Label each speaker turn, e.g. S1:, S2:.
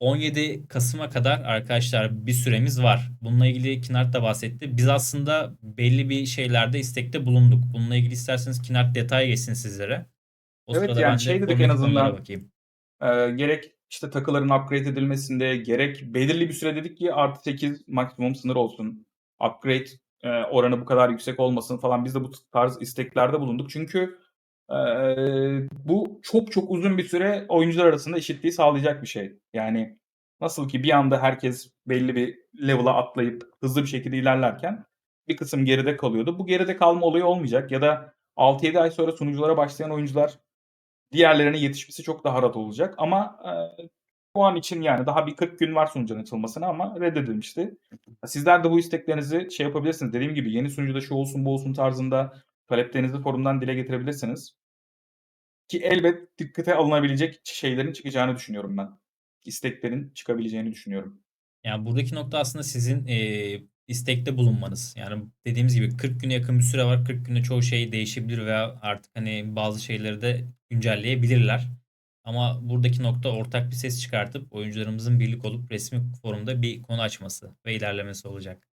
S1: 17 Kasım'a kadar arkadaşlar bir süremiz var. Bununla ilgili Kinart da bahsetti. Biz aslında belli bir şeylerde istekte bulunduk. Bununla ilgili isterseniz Kinart detay geçsin sizlere. O
S2: Evet, yani şey dedik en azından-
S1: bakayım.
S2: Eee, gerek işte takıların upgrade edilmesinde gerek belirli bir süre dedik ki artı 8 maksimum sınır olsun. Upgrade eee, oranı bu kadar yüksek olmasın falan. Biz de bu tarz isteklerde bulunduk. Çünkü eee, bu çok çok uzun bir süre oyuncular arasında eşitliği sağlayacak bir şey. Yani nasıl ki bir anda herkes belli bir level'a atlayıp hızlı bir şekilde ilerlerken bir kısım geride kalıyordu. Bu geride kalma olayı olmayacak ya da 6-7 ay sonra sunuculara başlayan oyuncular diğerlerine yetişmesi çok daha rahat olacak ama eee, şu an için yani daha bir 40 gün var sunucunun açılmasına ama reddedilmişti. Sizler de bu isteklerinizi şey yapabilirsiniz. Dediğim gibi yeni sunucuda şu olsun bu olsun tarzında taleplerinizi forumdan dile getirebilirsiniz. Ki elbet dikkate alınabilecek şeylerin çıkacağını düşünüyorum ben. İsteklerin çıkabileceğini düşünüyorum.
S1: Yani buradaki nokta aslında sizin eee, istekte bulunmanız. Yani dediğimiz gibi 40 güne yakın bir süre var. 40 günde çoğu şey değişebilir veya artık hani bazı şeyleri de güncelleyebilirler. Ama buradaki nokta ortak bir ses çıkartıp oyuncularımızın birlik olup resmi forumda bir konu açması ve ilerlemesi olacak.